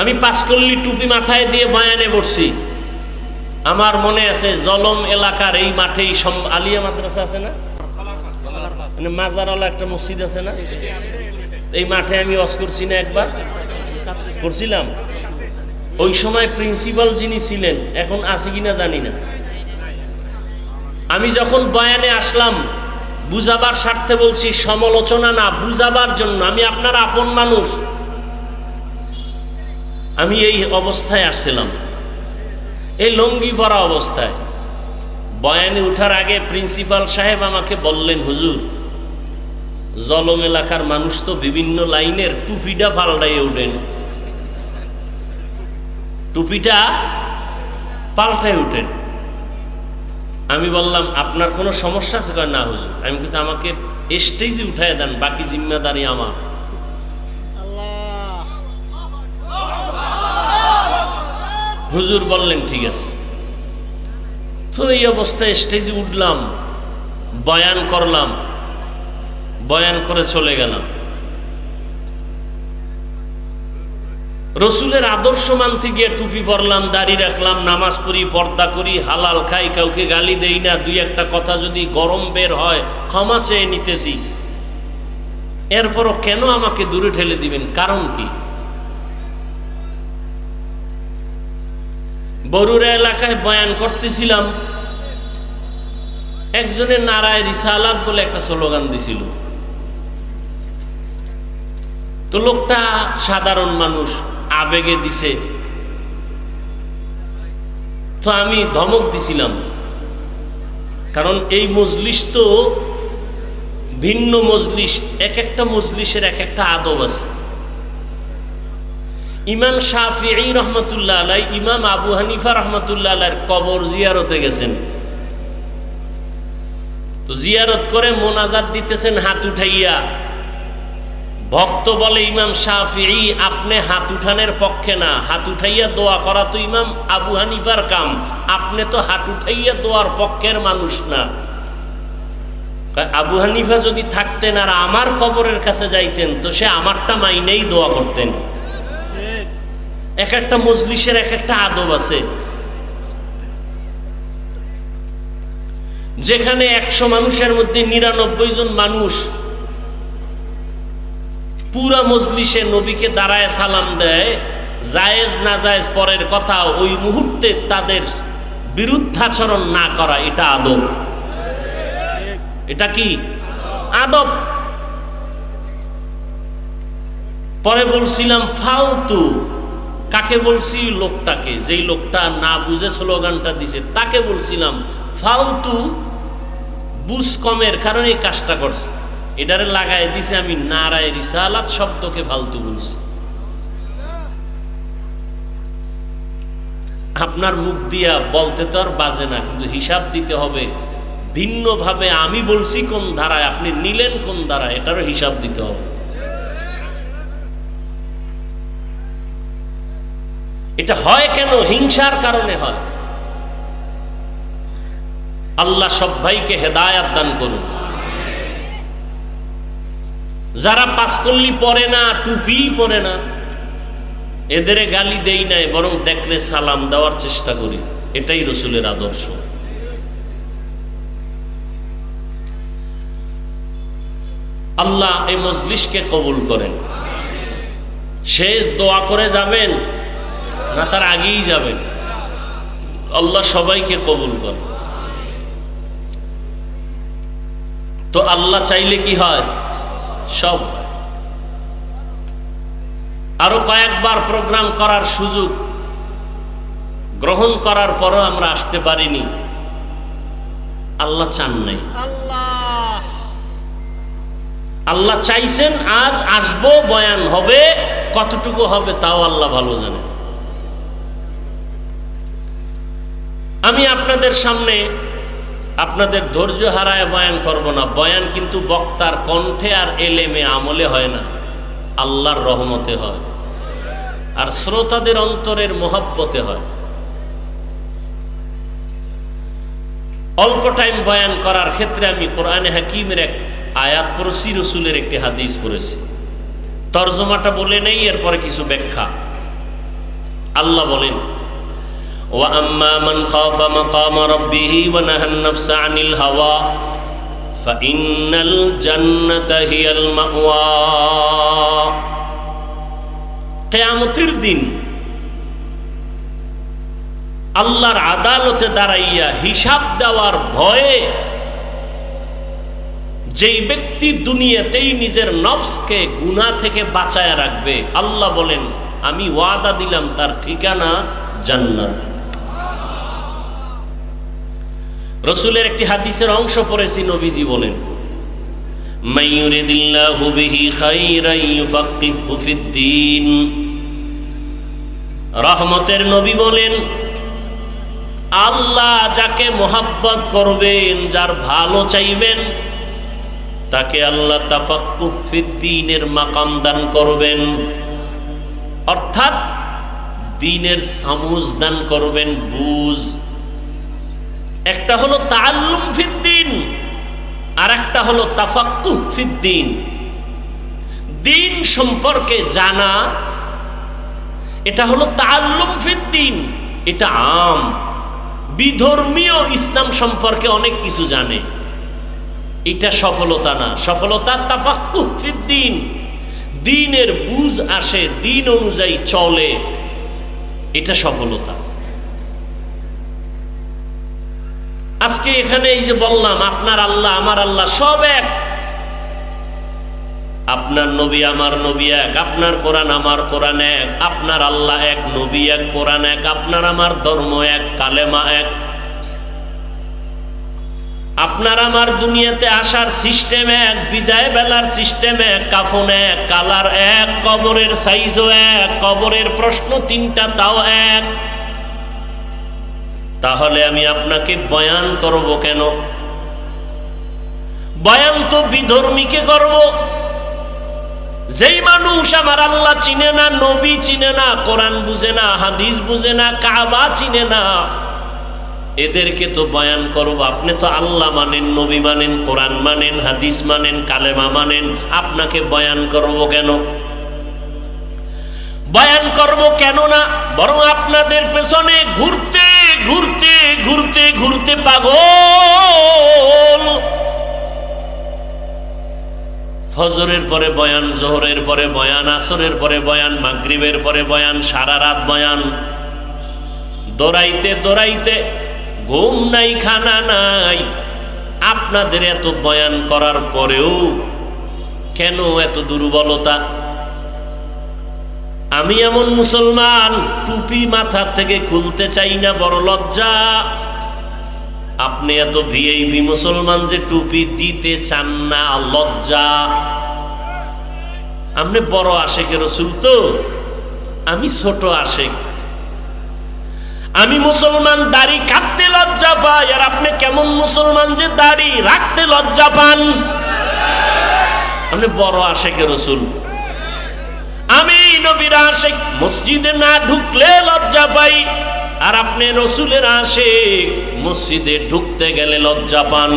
আমি পাঁচকল্লি টুপি মাথায় দিয়ে বয়ানে বসছি। আমার মনে আছে জলম এলাকার এই মাঠেই আলিয়া মাদ্রাসা আছে না? মানে মাজারওয়ালা একটা মসজিদ আছে না? এই মাঠে আমি ওয়াজ করছি না একবার? করছিলাম। ওই সময় প্রিন্সিপাল যিনি ছিলেন, এখন আছে কিনা জানি না। আমি যখন বয়ানে আসলাম, বুঝাবার স্বার্থে বলছি, সমালোচনা না, বুঝাবার জন্য। আমি আপনার আপন মানুষ। আমি এই অবস্থায় আসছিলাম। এই লঙ্গি পরা অবস্থায়। বয়ানে উঠার আগে প্রিন্সিপাল সাহেব আমাকে বললেন, হুজুর, জলম এলাকার মানুষ তো বিভিন্ন লাইনের টুপিটা পাল্টাইয়ে উঠেন। টুপিটা পাল্টায় উঠেন। আমি বললাম, আপনার কোনো সমস্যা আছে? না হুজুর। আমি কিন্তু আমাকে স্টেজে উঠায় দেন, বাকি জিম্মাদারি আমার। হুজুর বললেন, ঠিক আছে। তো এই অবস্থায় স্টেজে উঠলাম, বয়ান করলাম, বয়ান করে চলে গেলাম। রসুলের আদর্শ মানতে গিয়ে টুপি পরলাম, দাড়ি রাখলাম, নামাজ পড়ি, পর্দা করি, হালাল খাই, কাউকে গালি দেই না, দুই একটা কথা যদি গরম বের হয়, ক্ষমা চেয়ে নিতেছি। এরপরও কেন আমাকে দূরে ঠেলে দিবেন? কারণ কি? বরুরা এলাকায় বয়ান করতেছিলাম একজনের নারায় রিসালাত বলে একটা স্লোগান দিছিল। তো লোকটা সাধারণ মানুষ, আবেগে দিছে। তো আমি ধমক দিছিলাম, কারণ এই মজলিস তো ভিন্ন মজলিস, এক একটা মজলিসের এক একটা আদব আছে। ইমাম শাফি রহমতুল্লাহ আলাই, ইমাম আবু হানিফা রহমতুল্লাহ আলাইয়ের কবর জিয়ারতে গেছেন। তো জিয়ারত করে মোনাজাত দিতেছেন হাত উঠাইয়া। ভক্ত বলে, ইমাম শাফি আপনি হাত উঠানের পক্ষে না। হাত উঠাইয়া দোয়া করা তো ইমাম আবু হানিফার কাম। আপনি তো হাত উঠাইয়া দোয়ার পক্ষের মানুষ না। আবু হানিফা যদি থাকতেন আর আমার কবরের কাছে যাইতেন, তো সে আমারটা মাইনেই দোয়া করতেন। এক একটা মজলিসের এক একটা আদব আছে। যেখানে একশো মানুষের মধ্যে নিরানব্বই জন মানুষ পুরা মজলিসে নবীকে দাঁড়ায় সালাম দেয়, জায়েজ না জায়েজ পরের কথা ওই মুহূর্তে তাদের বিরুদ্ধাচরণ না করা এটা আদব। এটা কি? আদব। পরে বলছিলাম, ফালতু। কাকে বলছি? লোকটাকে। যেই লোকটা না বুঝে স্লোগানটা দিছে, তাকে বলছিলাম, ফালতু বুঝ কমের কারণে কাজটা করছে। এটারে লাগাই দিছে আমি নারায় রিসালাত শব্দকে ফালতু বলছি। আপনার মুখ দিয়া বলতে তো আর বাজে না, কিন্তু হিসাব দিতে হবে, ভিন্নভাবে আমি বলছি কোন ধারায়, আপনি নিলেন কোন ধারায়, এটারও হিসাব দিতে হবে। এটা হয় কেন? হিংসার কারণে হয়। আল্লাহ সব ভাইকে হেদায়াত দান করুন। যারা পাঁচকল্লি পরে না, টুপি পরে না, এদের গালি দেই নাই, বরং দেখলে সালাম দেওয়ার চেষ্টা করি। এটাই রসুলের আদর্শ। আল্লাহ এই মজলিসকে কবুল করেন। শেষ দোয়া করে যাবেন। না তার আগেই যাবেন আল্লাহ সবাইকে কবুল করে। তো আল্লাহ চাইলে কি হয়? সব আরও কয়েকবার প্রোগ্রাম করার সুযোগ গ্রহণ করার পরও আমরা আসতে পারিনি। আল্লাহ চান নাই। আল্লাহ। আল্লাহ চাইছেন আজ আসব বয়ান হবে কতটুকু হবে তাও আল্লাহ ভালো জানে আমি আপনাদের সামনে আপনাদের ধৈর্য হারায় বয়ান করব না। বয়ান কিন্তু বক্তার কণ্ঠে আর এলেমে আমলে হয় না। আল্লাহর রহমতে হয়। আর শ্রোতাদের অন্তরের মোহাব্বতে হয়। অল্প টাইম বয়ান করার ক্ষেত্রে আমি কোরআনে হাকিমের এক আয়াত পড়েছি, রসুলের একটি হাদিস পড়েছি। তর্জমাটা বলে নেই, এরপরে কিছু ব্যাখ্যা। আল্লাহ বলেন وأما من خاف مقام ربه ونهى النفس عن الهوى فإن الجنة هي المأوى কেয়ামতের দিন আল্লাহর আদালতে দাঁড়াইয়া হিসাব দেওয়ার ভয়ে যেই ব্যক্তি দুনিয়াতেই নিজের নফসকে গুনাহ থেকে বাঁচায় রাখবে আল্লাহ বলেন আমি ওয়াদা দিলাম তার ঠিকানা জান্নাত রসুলের একটি হাদিসের অংশ পড়েছি নবীজি বলেন রহমতের নবী বলেন, আল্লাহ যাকে মোহাব্বত করবেন, যার ভালো চাইবেন, তাকে আল্লাহ তাফাকুফিদ্দিনের মাকাম দান করবেন। অর্থাৎ দিনের সামুজ দান করবেন বুঝ একটা হলো তাল্লুম ফিদ্দিন আর একটা হলো তাফাক্কু ফিদ্দিন। দিন সম্পর্কে জানা, এটা হলো তাল্লুম ফিদ্দিন, এটা আম। বিধর্মীয় ইসলাম সম্পর্কে অনেক কিছু জানে। এটা সফলতা না, সফলতা তাফাক্কু ফিদ্দিন। দিনের বুঝ আসে, দিন অনুযায়ী চলে, এটা সফলতা। আজকে এখানে এই যে বললাম, আপনার আল্লাহ, আমার আল্লাহ, সব এক। আপনার নবী আমার নবী এক, আপনার কোরআন আমার কোরআন এক, আপনার আল্লাহ এক, নবী এক, কোরআন এক, আপনার আমার ধর্ম এক, কালেমা এক। আপনার আমার দুনিয়াতে আসার সিস্টেম এক, বিদায় বেলার সিস্টেম এক, কাফন এক, কালার এক, কবরের সাইজও এক, কবরের প্রশ্ন তিনটা, তাও এক। তাহলে আমি আপনাকে বয়ান করব কেন? বয়ান তো বিধর্মীকে করব। যেই মানুষ আমার আল্লাহ চিনে না, নবী চিনে না, কোরআন বুঝে না, হাদিস বুঝে না, কাবা চিনে না, এদেরকে তো বয়ান করব। আপনি তো আল্লাহ মানেন, নবী মানেন, কোরআন মানেন, হাদিস মানেন, কালেমা মানেন, আপনাকে বয়ান করব কেন? বয়ান করব কেন না বরং আপনাদের পেছনে ঘুরতে ঘুরতে ঘুরতে ঘুরতে পাগল। ফজরের পরে বয়ান, জোহরের পরে বয়ান, আসরের পরে বয়ান, মাগরিবের পরে বয়ান, সারা রাত বয়ান। দৌড়াইতে দৌড়াইতে ঘুম নাই, খানা নাই। আপনাদের এত বয়ান করার পরেও কেন এত দুর্বলতা? আমি এমন মুসলমান, টুপি মাথার থেকে খুলতে চাই না, বড় লজ্জা। আপনি এত ভিআইপি মুসলমান যে টুপি দিতে চান না, লজ্জা। আপনি বড় আশেখ রসুল তো? আমি ছোট আশেখ আমি মুসলমান, দাড়ি কাটতে লজ্জা পাই, আর আপনি কেমন মুসলমান যে দাড়ি রাখতে লজ্জা পান? আপনি বড় আশেখ রসুল। নবীর আশেক, মসজিদে না ঢুকলে লজ্জা পাই। আর আপনি আসে মসজিদে ঢুকতে গেলে লজ্জা পান।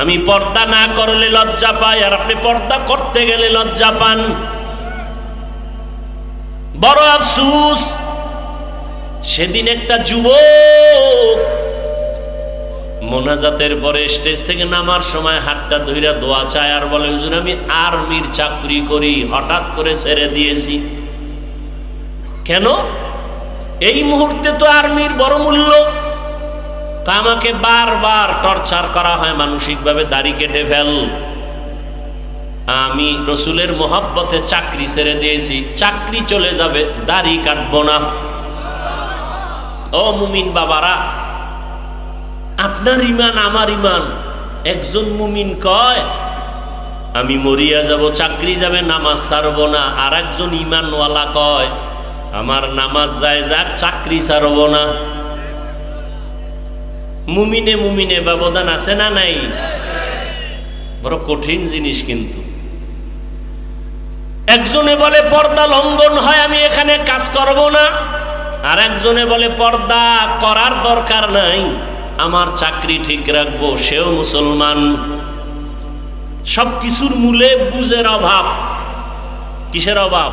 আমি পর্দা না করলে লজ্জা পাই, আর আপনি পর্দা করতে গেলে লজ্জা পান। বড় আফসুস, সেদিন একটা যুবক মোনাজাতের পরে স্টেজ থেকে নামার সময় হাতটা ধইরা দোয়া চায় আর বলে, হুজুর, আমি আর্মির চাকরি করি, হঠাৎ করে ছেড়ে দিয়েছি। কেন? এই মুহূর্তে তো আর্মির বড় মূল্য। আমাকে বারবার টর্চার করা হয় মানসিকভাবে, দাড়ি কেটে ফেল। আমি রসুলের মোহাব্বতে চাকরি ছেড়ে দিয়েছি, চাকরি চলে যাবে, দাড়ি কাটবো না। ও মুমিন বাবারা আপনার ইমান, আমার ইমান। একজন মুমিন কয়, আমি মরিয়া যাব, চাকরি যাবে, নামাজ ছাড়ব না। আর একজন ইমানওয়ালা কয়, আমার নামাজ যায় যাক, চাকরি ছাড়ব না। মুমিনে মুমিনে ব্যবধান আছে না নাই? বড় কঠিন জিনিস কিন্তু। একজনে বলে, পর্দা লঙ্ঘন হয়, আমি এখানে কাজ করব না। আর একজনে বলে, পর্দা করার দরকার নাই। আমার চাকরি ঠিক রাখব, সেও মুসলমান। সব কিছুর মূলে বুঝের অভাব। কিসের অভাব?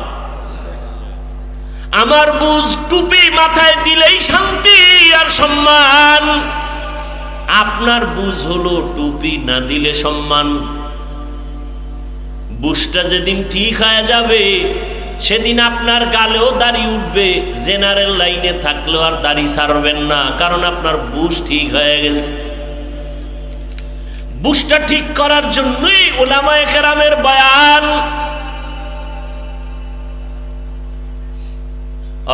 আমার বুঝ টুপি মাথায় দিলেই শান্তি আর সম্মান। আপনার বুঝ হলো টুপি না দিলে সম্মান। বুঝটা যেদিন ঠিক হয়ে যাবে সেদিন আপনার গালেও দাড়ি উঠবে, জেনারেল লাইনে থাকলেও আর দাড়ি ছাড়বেন না, কারণ আপনার বুঝ ঠিক হয়ে গেছে। বুঝটা ঠিক করার জন্যই ওলামায়ে কেরামের বয়ান,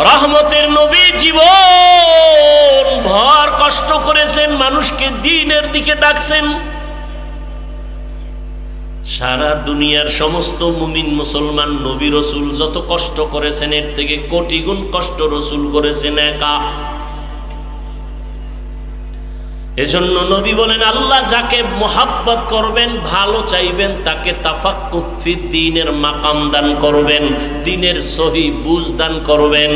রহমতের নবী জীবন, ভর কষ্ট করেছেন, মানুষকে দিনের দিকে ডাকছেন। সারা দুনিয়ার সমস্ত মুমিন মুসলমান নবী রসুল যত কষ্ট করেছেন, এর থেকে কোটি গুণ কষ্ট রসুল করেছেন একা। এজন্য নবী বলেন, আল্লাহ যাকে মোহাব্বত করবেন, ভালো চাইবেন, তাকে তাফাক্কুফি দিনের মাকাম দান করবেন, দিনের সহি বুঝ দান করবেন।